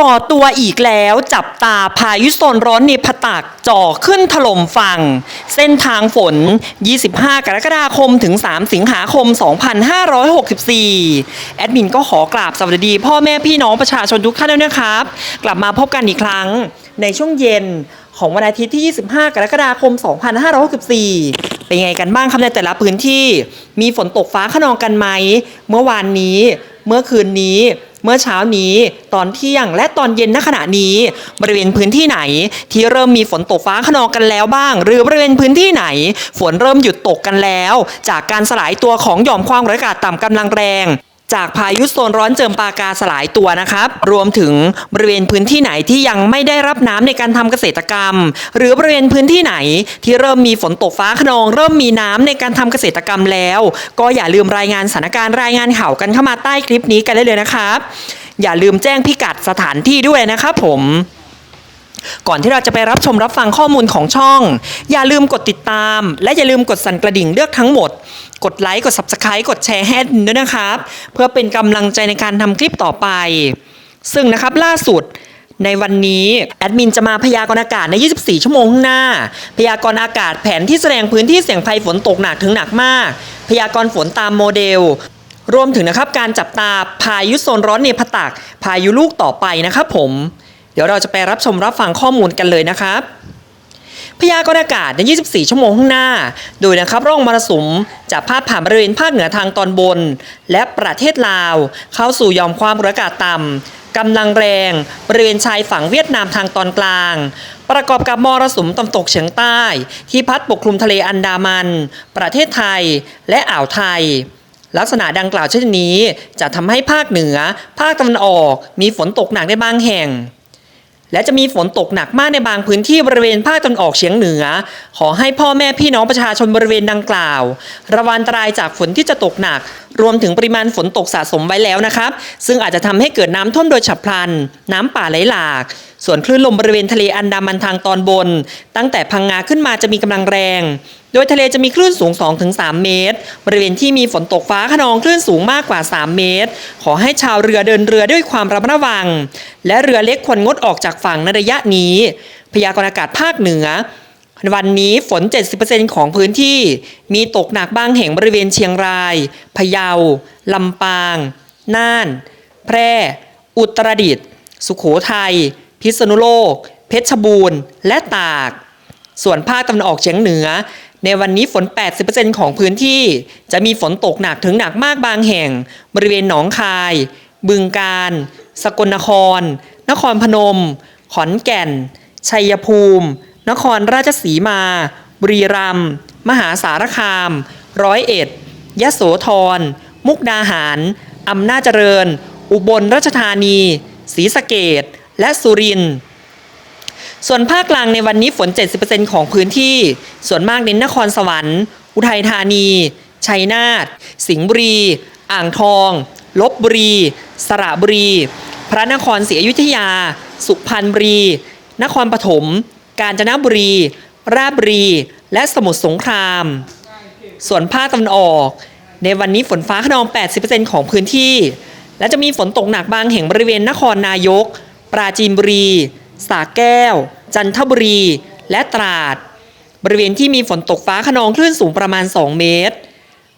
ก่อตัวอีกแล้วจับตาพายุโซนร้อนในผตักจ่อขึ้นถล่มฝั่ง เส้นทางฝน 25 กรกฎาคมถึง 3 สิงหาคม 2564 แอดมินก็ขอกราบสวัสดี พ่อแม่พี่น้องประชาชนทุกท่านด้วนะครับ กลับมาพบกันอีกครั้งในช่วงเย็นของวันอาทิตย์ที่ 25 กรกฎาคม 2564 เป็นไงกันบ้างครับในแต่ละพื้นที่ มีฝนตกฟ้าขนองกันไหม เมื่อวานนี้ เมื่อคืนนี้ เมื่อเช้านี้ตอนเที่ยงและตอนเย็นณขณะนี้ บริเวณพื้นที่ไหนที่เริ่มมีฝนตกฟ้าขนองกันแล้วบ้าง หรือบริเวณพื้นที่ไหน ฝนเริ่มหยุดตกกันแล้ว จากการสลายตัวของหย่อมความกดอากาศต่ำกำลังแรง จากพายุโซนร้อนเจิมปากาสลายตัวนะครับ รวมถึงบริเวณพื้นที่ไหนที่ยังไม่ได้รับน้ำในการทำเกษตรกรรม หรือบริเวณพื้นที่ไหนที่เริ่มมีฝนตกฟ้าขนอง เริ่มมีน้ำในการทำเกษตรกรรมแล้ว ก็อย่าลืมรายงานสถานการณ์รายงานข่าวกันเข้ามาใต้คลิปนี้กันได้เลยนะครับ อย่าลืมแจ้งพิกัดสถานที่ด้วยนะครับผมก่อนที่เราจะไปรับชมรับฟังข้อมูลของช่อง อย่าลืมกดติดตาม และอย่าลืมกดสั่นกระดิ่งเลือกทั้งหมด กดไลค์กด Subscribe กดแชร์ให้ด้วยนะครับ เพื่อเป็นกำลังใจในการทำคลิปต่อไป ซึ่งนะครับล่าสุดในวันนี้แอดมินจะมาพยากรณ์อากาศใน 24 ชั่วโมงข้างหน้า พยากรณ์อากาศแผนที่แสดงพื้นที่เสี่ยงภัยฝนตกหนักถึงหนักมาก พยากรณ์ฝนตามโมเดล รวมถึงนะครับการจับตาพายุโซนร้อนเนปตัก พายุลูกต่อไปนะครับผม เดี๋ยวเราจะไปรับชมรับฟังข้อมูลกันเลยนะครับ พยากรณ์อากาศใน 24 ชั่วโมงข้างหน้า โดยนะครับร่องมรสุมจะพาดผ่านบริเวณภาคเหนือทางตอนบน และประเทศลาว เข้าสู่ยอมความกดอากาศต่ำกำลังแรงบริเวณชายฝั่งเวียดนามทางตอนกลาง ประกอบกับมรสุมตะวันตกเฉียงใต้ ที่พัดปกคลุมทะเลอันดามัน ประเทศไทยและอ่าวไทยลักษณะดังกล่าวเช่นนี้ จะทำให้ภาคเหนือ ภาคตะวันออก มีฝนตกหนักในบางแห่ง และจะมีฝนตกหนักมากในบางพื้นที่บริเวณภาคตะวันออกเฉียงเหนือ ขอให้พ่อแม่พี่น้องประชาชนบริเวณดังกล่าว ระวังอันตรายจากฝนที่จะตกหนัก รวมถึงปริมาณฝนตกสะสมไว้แล้วนะครับ ซึ่งอาจจะทำให้เกิดน้ำท่วมโดยฉับพลัน น้ำป่าไหลหลาก ส่วนคลื่นลมบริเวณทะเลอันดามันทางตอนบน ตั้งแต่พังงาขึ้นมาจะมีกำลังแรง โดยทะเลจะมีคลื่นสูง 2-3 เมตร บริเวณที่มีฝนตกฟ้าขนองคลื่นสูงมากกว่า 3 เมตร ขอให้ชาวเรือเดินเรือด้วยความระมัดระวัง และเรือเล็กควรงดออกจากฝั่งในระยะนี้ พยากรณ์อากาศภาคเหนือวันนี้ฝน 70%ของพื้นที่ มีตกหนักบางแห่งบริเวณเชียงราย พะเยา ลำปาง น่าน แพร่ อุตรดิตถ์ สุขโขทัย พิษณุโลก เพชรบูรณ์ และตาก ส่วนภาคตะวันออกเฉียงเหนือ ในวันนี้ฝน 80%ของพื้นที่ จะมีฝนตกหนักถึงหนักมากบางแห่ง บริเวณหนองคาย บึงกาฬสกลนคร นครพนม ขอนแก่น ชัยภูมิ นครราชสีมา บุรีรัมย์ มหาสารคาม ร้อยเอ็ด ยะโสธร มุกดาหาร อำนาจเจริญ อุบลราชธานี ศรีสะเกดและสุรินทร์ ส่วนภาคกลางในวันนี้ฝน 70%ของพื้นที่ ส่วนมากเน้นนครสวรรค์ อุทัยธานี ชัยนาท สิงห์บุรี อ่างทอง ลบบุรี สระบุรี พระนครศรีอยุธยา สุพรรณบุรี นครปฐม กาญจนบุรี ราชบุรี และสมุทรสงคราม ส่วนภาคตะวันออก ในวันนี้ฝนฟ้าขนอง 80%ของพื้นที่ และจะมีฝนตกหนักบางแห่งบริเวณนครนายก ปราจีนบุรี สระแก้ว จันทบุรี และตราด บริเวณที่มีฝนตกฟ้าขนองคลื่นสูงประมาณ 2 เมตร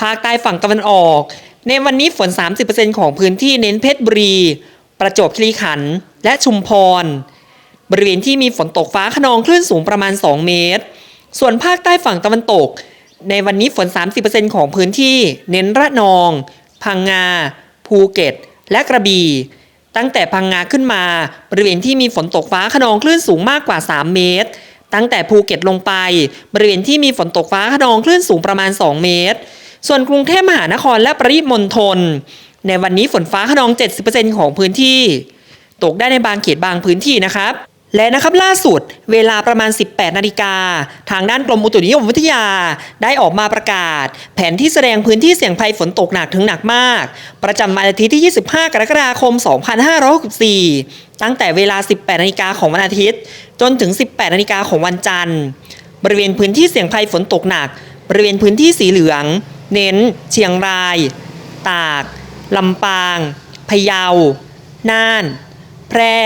ภาคใต้ฝั่งตะวันออก ในวันนี้ฝน 30%ของพื้นที่เน้นเพชรบุรี ประจวบคีรีขันธ์และชุมพร บริเวณที่มีฝนตกฟ้าขนองคลื่นสูงประมาณ 2 เมตร ส่วนภาคใต้ฝั่งตะวันตก ในวันนี้ฝน 30%ของพื้นที่เน้นระนอง พังงา ภูเก็ต และกระบี่ ตั้งแต่พังงาขึ้นมา บริเวณที่มีฝนตกฟ้าขนองคลื่นสูงมากกว่า 3 เมตร ตั้งแต่ภูเก็ตลงไป บริเวณที่มีฝนตกฟ้าขนองคลื่นสูงประมาณ 2 เมตร ส่วนกรุงเทพมหานครและปริมณฑลในวันนี้ฝนฟ้าขนอง 70%ของพื้นที่ ตกได้ในบางเขตบางพื้นที่นะครับ และนะครับล่าสุดเวลาประมาณ 18 นาฬิกา ทางด้านกรมอุตุนิยมวิทยา ได้ออกมาประกาศ แผนที่แสดงพื้นที่เสี่ยงภัยฝนตกหนักถึงหนักมาก ประจำวันอาทิตย์ที่ 25 กรกฎาคม 2564 ตั้งแต่เวลา 18 นาฬิกาของวันอาทิตย์ จนถึง 18 นาฬิกาของวันจันทร์ บริเวณพื้นที่เสี่ยงภัยฝนตกหนัก บริเวณพื้นที่สีเหลือง เน้น เชียงราย ตากลำปางพะเยาน่านแแพร่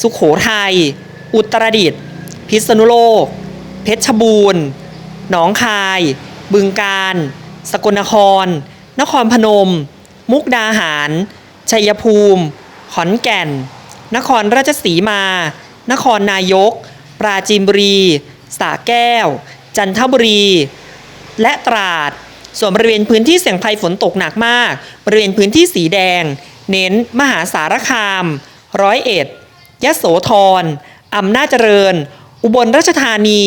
สุขโขทัย อุตรดิตถ์พิษณุโลก เพชรบูรณ์ หนองคาย บึงกาฬสกลนคร นครพนม มุกดาหาร ชัยภูมิ ขอนแก่น นครราชสีมา นครนายก ปราจีนบุรี สระแก้ว จันทบุรี และตราด ส่วนบริเวณพื้นที่เสี่ยงภัยฝนตกหนักมาก บริเวณพื้นที่สีแดง เน้นมหาสารคาม ร้อยเอ็ด ยะโสธรอำนาจเจริญ อุบลราชธานี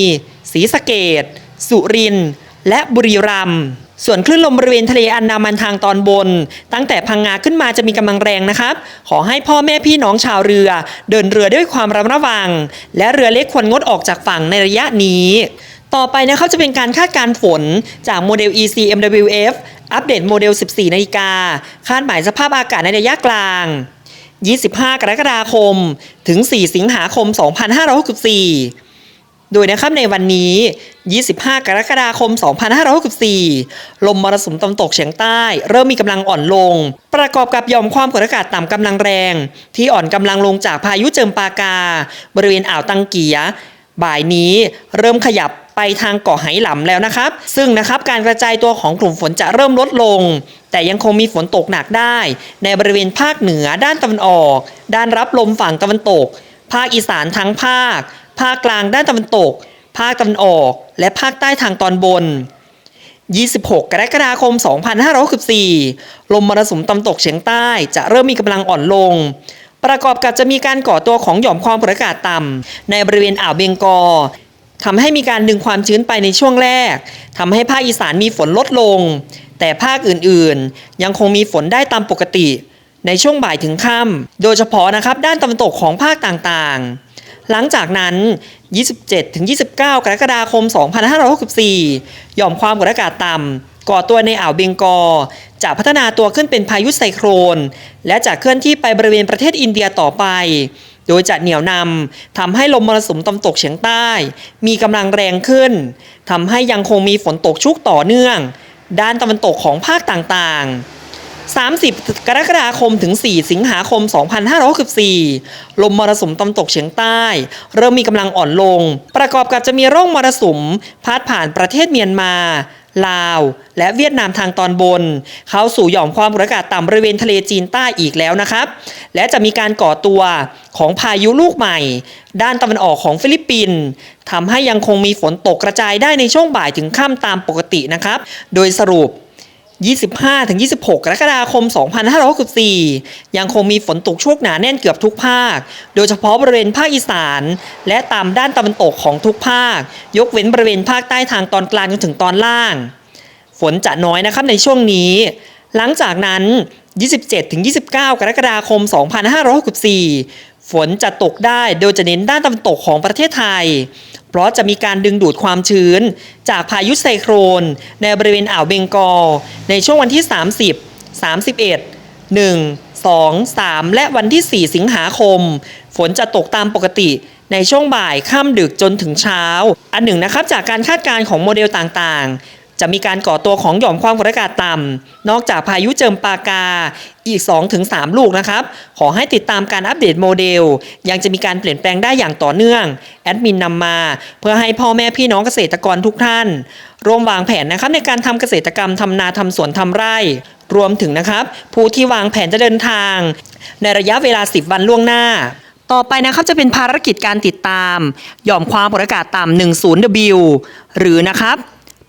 ศรีสะเกดสุรินทร์และบุรีรัมย์ส่วนคลื่นลมบริเวณทะเลอันดามันทางตอนบน ตั้งแต่พังงาขึ้นมาจะมีกำลังแรงนะครับ ขอให้พ่อแม่พี่น้องชาวเรือ เดินเรือด้วยความระมัดระวัง และเรือเล็กควรงดออกจากฝั่งในระยะนี้ ต่อไปนะครับจะเป็นการคาดการณ์ฝนจากโมเดล ECMWF อัปเดตโมเดล 14 นาฬิกา คาดหมายสภาพอากาศในระยะกลาง 25 กรกฎาคม ถึง 4 สิงหาคม 2564 โดยนะครับในวันนี้ 25 กรกฎาคม 2564 ลมมรสุมตะวันตกเฉียงใต้ เริ่มมีกำลังอ่อนลง ประกอบกับยอมความกดอากาศต่ำกำลังแรง ที่อ่อนกำลังลงจากพายุเจิมปากา บริเวณอ่าวตังเกีย บ่ายนี้เริ่มขยับไปทางเกาะไหหลำแล้วนะครับ ซึ่งนะครับการกระจายตัวของกลุ่มฝนจะเริ่มลดลง แต่ยังคงมีฝนตกหนักได้ ในบริเวณภาคเหนือด้านตะวันออก ด้านรับลมฝั่งตะวันตก ภาคอีสานทั้งภาค ภาคกลางด้านตะวันตก ภาคตะวันออก และภาคใต้ทางตอนบน 26 กรกฎาคม 2564 ลมมรสุมตะวันตกเฉียงใต้จะเริ่มมีกำลังอ่อนลงประกอบกับจะมีการก่อตัวของหย่อมความกดอากาศต่ำในบริเวณอ่าวเบงกอทำให้มีการดึงความชื้นไปในช่วงแรกทำให้ภาคอีสานมีฝนลดลง แต่ภาคอื่นๆ ยังคงมีฝนได้ตามปกติ ในช่วงบ่ายถึงค่ำโดยเฉพาะนะครับด้านตะวันตกของภาคต่างๆ หลังจากนั้น 27-29 กรกฎาคม 2564 หย่อมความกดอากาศต่ำก่อตัวในอ่าวเบงกอจะพัฒนาตัวขึ้นเป็นพายุไซโครน และจะเคลื่อนที่ไปบริเวณประเทศอินเดียต่อไป โดยจะเหนี่ยวนำทำให้ลมมรสุมตะวันตกเฉียงใต้ มีกำลังแรงขึ้นทำให้ยังคงมีฝนตกชุกต่อเนื่อง ด้านตะวันตกของภาคต่างๆ 30 กรกฎาคมถึง 4 สิงหาคม 2564 ลมมรสุมตะวันตกเฉียงใต้ เริ่มมีกำลังอ่อนลง ประกอบกับจะมีร่องมรสุมพาดผ่านประเทศเมียนมา ลาว และเวียดนามทางตอนบน เข้าสู่หย่อมความกดอากาศต่ำบริเวณทะเลจีนใต้อีกแล้วนะครับ และจะมีการก่อตัวของพายุลูกใหม่ ด้านตะวันออกของฟิลิปปินส์ทำให้ยังคงมีฝนตกกระจายได้ในช่วงบ่ายถึงค่ำตามปกตินะครับ โดยสรุป 25-26 กรกฎาคม 2564 ยังคงมีฝนตกชุกหนาแน่นเกือบทุกภาค โดยเฉพาะบริเวณภาคอีสาน และตามด้านตะวันตกของทุกภาค ยกเว้นบริเวณภาคใต้ทางตอนกลางจนถึงตอนล่าง ฝนจะน้อยนะครับในช่วงนี้ หลังจากนั้น 27-29 กรกฎาคม 2564 ฝนจะตกได้โดยจะเน้นด้านตะวันตกของประเทศไทย เพราะจะมีการดึงดูดความชื้น จากพายุไซโครน ในบริเวณอ่าวเบงกอลในช่วงวันที่ 30 31 1 2 3 และวันที่ 4 สิงหาคม ฝนจะตกตามปกติในช่วงบ่ายค่ำดึกจนถึงเช้า อันหนึ่งนะครับจากการคาดการณ์ของโมเดลต่างๆ จะมีการก่อตัวของหย่อมความกดอากาศต่ำนอกจากพายุเจิมปากาอีก 2-3 ลูกนะครับ ขอให้ติดตามการอัปเดตโมเดล ยังจะมีการเปลี่ยนแปลงได้อย่างต่อเนื่อง แอดมินนำมา เพื่อให้พ่อแม่พี่น้องเกษตรกรทุกท่าน ร่วมวางแผนนะครับในการทำเกษตรกรรมทำนาทำสวนทำไร่ รวมถึงนะครับ ผู้ที่วางแผนจะเดินทาง ในระยะเวลา 10 วันล่วงหน้าต่อไปนะครับจะเป็นภารกิจการติดตาม หย่อมความกดอากาศต่ำ 10W หรือนะครับ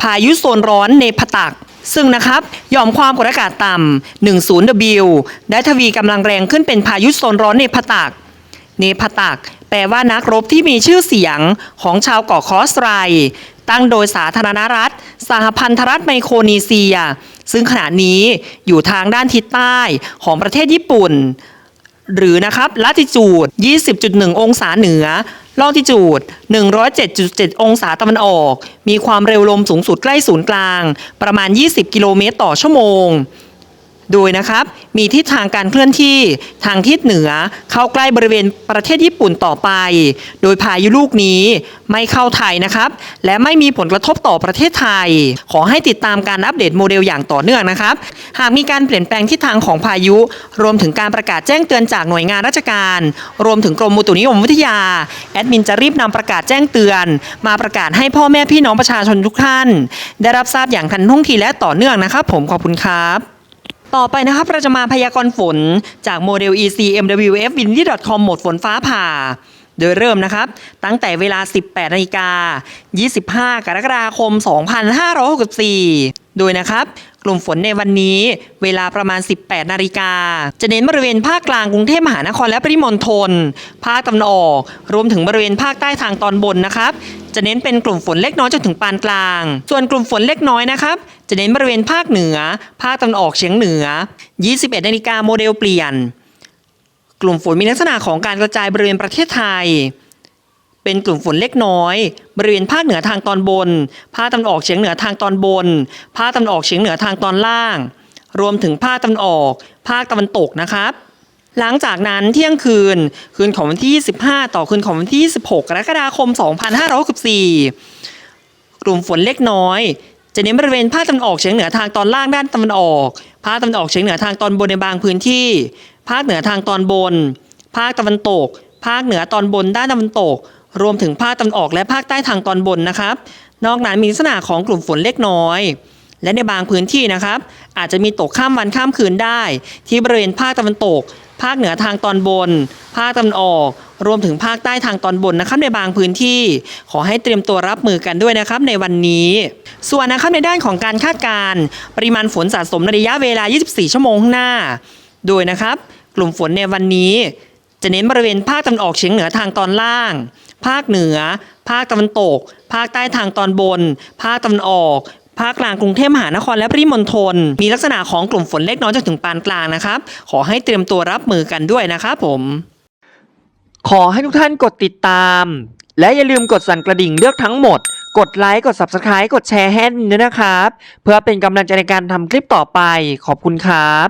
พายุโซนร้อนเนพตัก ซึ่งนะครับยอมความกดอากาศต่ำ 10W ได้ทวีกำลังแรงขึ้นเป็นพายุโซนร้อนเนพตัก เนพตัก แปลว่านักรบที่มีชื่อเสียงของชาวเกาะคอสไรตั้งโดยสาธารณรัฐ สหพันธรัฐไมโครนีเซีย ซึ่งขณะนี้อยู่ทางด้านทิศใต้ของประเทศญี่ปุ่น หรือนะครับลัติจูด 20.1 องศาเหนือลองติจูด 107.7 องศาตะวันออก มีความเร็วลมสูงสุดใกล้ศูนย์กลาง ประมาณ 20 กิโลเมตรต่อชั่วโมง โดยนะครับมีทิศทางการเคลื่อนที่ทางทิศเหนือเข้าใกล้บริเวณประเทศญี่ปุ่นต่อไป โดยพายุลูกนี้ไม่เข้าไทยนะครับ และไม่มีผลกระทบต่อประเทศไทย ขอให้ติดตามการอัปเดตโมเดลอย่างต่อเนื่องนะครับ หากมีการเปลี่ยนแปลงทิศทางของพายุ รวมถึงการประกาศแจ้งเตือนจากหน่วยงานราชการ รวมถึงกรมอุตุนิยมวิทยา แอดมินจะรีบนำประกาศแจ้งเตือน มาประกาศให้พ่อแม่พี่น้องประชาชนทุกท่าน ได้รับทราบอย่างทันท่วงทีและต่อเนื่องนะครับ ผมขอบคุณครับ ต่อไปนะครับเราจะมาพยากรณ์ฝนจากโมเดล ECMWF windy.com หมดฝนฟ้าผ่า โดยเริ่มนะครับ ตั้งแต่เวลา 18นาฬิกา25 กรกฎาคม 2564 โดยนะครับ กลุ่มฝนในวันนี้เวลาประมาณ 18นาฬิกา จะเน้นบริเวณภาคกลางกรุงเทพมหานครและปริมณฑล ภาคตะวันออก รวมถึงบริเวณภาคใต้ทางตอนบนนะครับ จะเน้นเป็นกลุ่มฝนเล็กน้อยจนถึงปานกลาง ส่วนกลุ่มฝนเล็กน้อยนะครับ จะเน้นบริเวณภาคเหนือ ภาคตะวันออกเฉียงเหนือ 21นาฬิกาโมเดลเปลี่ยน กลุ่มฝนมีลักษณะของการกระจายบริเวณประเทศไทย เป็นกลุ่มฝนเล็กน้อย บริเวณภาคเหนือทางตอนบน ภาคตะวันออกเฉียงเหนือทางตอนบน ภาคตะวันออกเฉียงเหนือทางตอนล่าง รวมถึงภาคตะวันออก ภาคตะวันตกนะครับ หลังจากนั้นเที่ยงคืนคืนของวันที่ 25 ต่อคืนของวันที่26กรกฎาคม 2564 กลุ่มฝนเล็กน้อย จะเน้นบริเวณภาคตะวันออกเฉียงเหนือทางตอนล่างด้านตะวันออก ภาคตะวันออกเฉียงเหนือทางตอนบนในบางพื้นที่ ภาคเหนือทางตอนบน ภาคตะวันตก ภาคเหนือตอนบนด้านตะวันตก รวมถึงภาคตะวันออกและภาคใต้ทางตอนบนนะครับ นอกนั้นมีลักษณะของกลุ่มฝนเล็กน้อยและในบางพื้นที่นะครับ อาจจะมีตกข้ามวันข้ามคืนได้ ที่บริเวณภาคตะวันตก ภาคเหนือทางตอนบน ภาคตะวันออก รวมถึงภาคใต้ทางตอนบนนะครับในบางพื้นที่ ขอให้เตรียมตัวรับมือกันด้วยนะครับในวันนี้ ส่วนนะครับในด้านของการคาดการณ์ปริมาณฝนสะสมในระยะเวลา 24 ชั่วโมงข้างหน้า โดยนะครับ กลุ่มฝนในวันนี้ จะเน้นบริเวณภาคตะวันออกเฉียงเหนือทางตอนล่าง ภาคเหนือ ภาคตะวันตก ภาคใต้ทางตอนบน ภาคตะวันออก ภาคกลางกรุงเทพมหานครและปริมณฑลมีลักษณะของกลุ่มฝนเล็กน้อยจนถึงปานกลางนะครับ ขอให้เตรียมตัวรับมือกันด้วยนะครับผม ขอให้ทุกท่านกดติดตาม และอย่าลืมกดสั่นกระดิ่งเลือกทั้งหมด กดไลค์กด Subscribe กดแชร์ให้ด้วยนะครับ เพื่อเป็นกำลังใจในการทำคลิปต่อไปขอบคุณครับ